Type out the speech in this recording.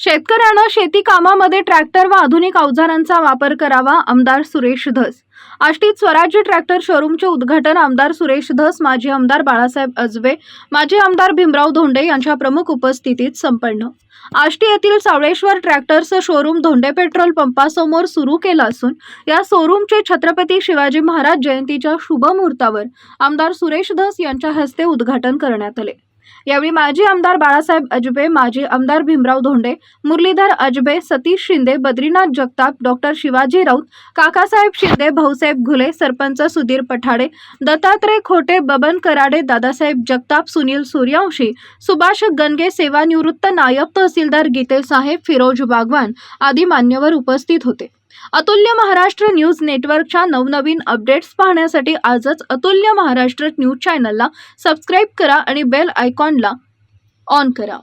शेतकऱ्यानं शेती कामामध्ये ट्रॅक्टर व आधुनिक अवजारांचा वापर करावा आमदार सुरेश धस. आष्टीत स्वराज्य ट्रॅक्टर शोरूमचे उद्घाटन आमदार सुरेश धस माजी आमदार बाळासाहेब अजबे माजी आमदार भीमराव धोंडे यांच्या प्रमुख उपस्थितीत संपन्न. आष्टी येथील सावळेश्वर ट्रॅक्टरचं शोरूम धोंडे पेट्रोल पंपासमोर सुरू केलं असून या शोरूमचे छत्रपती शिवाजी महाराज जयंतीच्या शुभमुहूर्तावर आमदार सुरेश धस यांच्या हस्ते उद्घाटन करण्यात आले. यावेळी माजी आमदार बाळासाहेब अजबे माजी आमदार भीमराव धोंडे मुरलीधर अजबे सतीश शिंदे बद्रीनाथ जगताप डॉक्टर शिवाजी राऊत काकासाहेब शिंदे भाऊसाहेब घुले सरपंच सुधीर पठाडे दत्तात्रय खोटे बबन कराडे दादासाहेब जगताप सुनील सूर्यवंशी सुभाष गणगे सेवानिवृत्त नायब तहसीलदार गीते साहेब फिरोज बागवान आदी मान्यवर उपस्थित होते. अतुल्य महाराष्ट्र न्यूज नेटवर्कच्या नवनवीन अपडेट्स पाहण्यासाठी आजच अतुल्य महाराष्ट्र न्यूज चॅनलला सबस्क्राईब करा आणि बेल आयकॉनला ऑन करा.